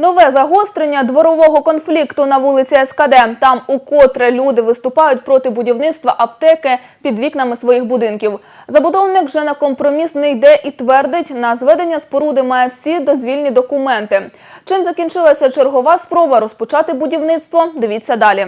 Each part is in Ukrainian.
Нове загострення дворового конфлікту на вулиці СКД. Там укотре люди виступають проти будівництва аптеки під вікнами своїх будинків. Забудовник вже на компроміс не йде і твердить, на зведення споруди має всі дозвільні документи. Чим закінчилася чергова спроба розпочати будівництво? Дивіться далі.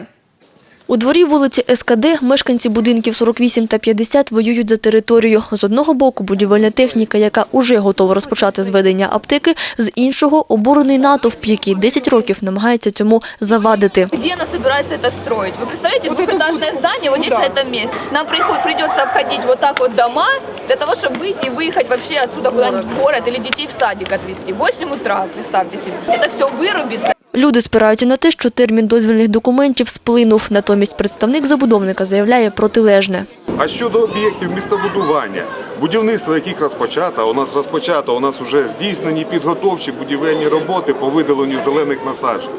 У дворі вулиці СКД мешканці будинків 48 та 50 воюють за територію. З одного боку будівельна техніка, яка уже готова розпочати зведення аптеки, з іншого обурений натовп, який 10 років намагається цьому завадити. Где она собирается это строить? Вы представляете, двухэтажное здание вот здесь на этом месте. Нам приход- придется обходить вот так вот дома для того, чтобы выйти и выехать вообще отсюда куда-нибудь в город или детей в садик отвезти. 8 утра, представьте себе. Это все вырубится. Люди спираються на те, що термін дозвільних документів сплинув. Натомість представник забудовника заявляє протилежне. А щодо об'єктів містобудування, будівництво яких розпочато, у нас розпочато, у нас вже здійснені підготовчі будівельні роботи по видаленню зелених насаджень.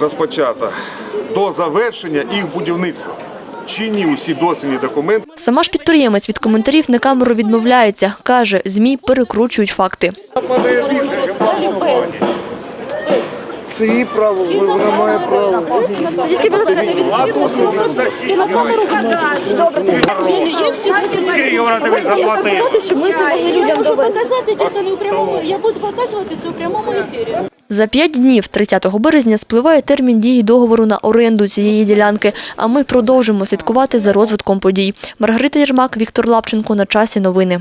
Розпочато до завершення їх будівництва. Чинні усі дозвільні документи. Сама ж підприємець від коментарів на камеру відмовляється. Каже, ЗМІ перекручують факти. Це її право, вона має право. Скільки вона тобі заплатила? Я можу показати, тільки не у прямому. Я буду показувати це у прямому ефірі. За п'ять днів, 30 березня, спливає термін дії договору на оренду цієї ділянки, а ми продовжимо слідкувати за розвитком подій. Маргарита Єрмак, Віктор Лапченко. На часі новини.